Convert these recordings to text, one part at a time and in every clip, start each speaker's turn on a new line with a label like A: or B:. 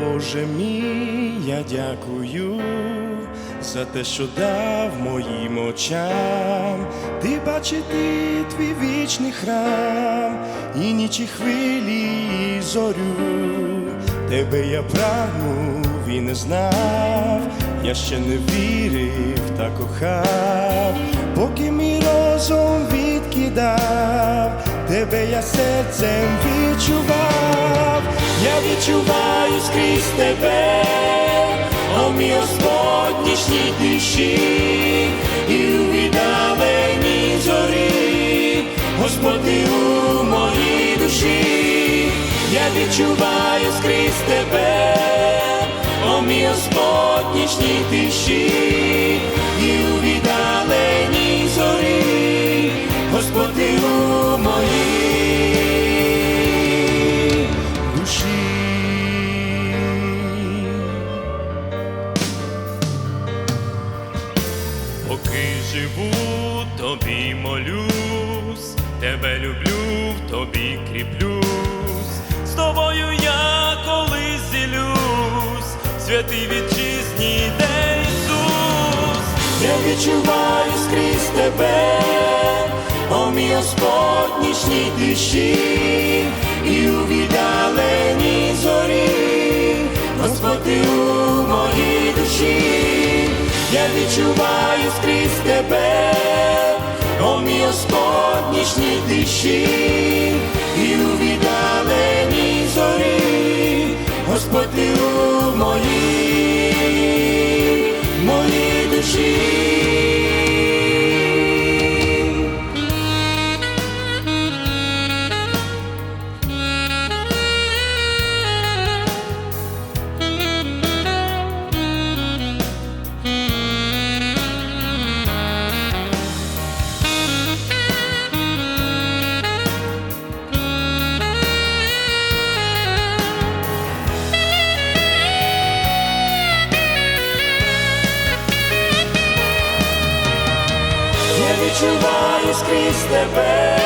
A: Боже мій, я дякую за те, що дав моїм очам, ти бачити твій вічний храм, і ніч і хвилі, і зорю, тебе я прагнув і не знав, я ще не вірив та кохав, поки мій розум відкидав, тебе я серцем відчував, я відчуваю скрізь тебе, о мій Господь нічній тиші, і у віддаленій зорі, Господи у моїй душі, я відчуваю скрізь тебе, о мій Господь нічній тиші,
B: живу, тобі молюсь, тебе люблю, в тобі кріплюсь, з тобою я колись зілюсь, святий вітчизні де Ісус.
A: Я відчуваю скрізь тебе, о мій Господь тиші, і у віддаленій зорі, Господи у моїй душі, я відчуваю тебе, о мій Господь тиші, і у віддаленій зорі, Господи у моїй, моїй душі. Відчуваю скрізь тебе,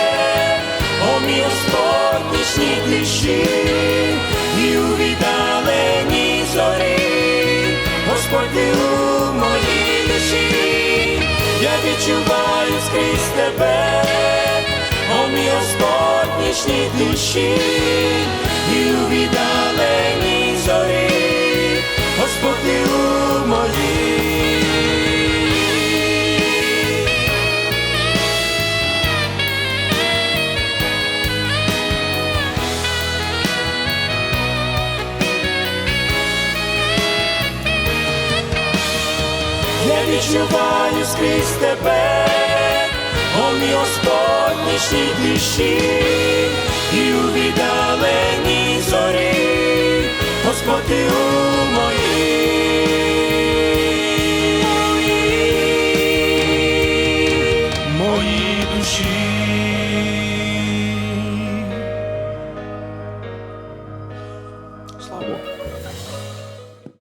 A: о мій Господь нічній тиші, і у віддаленій зорі, Господи у моїй душі, я відчуваю скрізь тебе, о мій Господь нічній тиші, і у віддаленій Я відчуваю скрізь тебе, о мій Господь нічній тиші, і у віддаленій зорі, Господи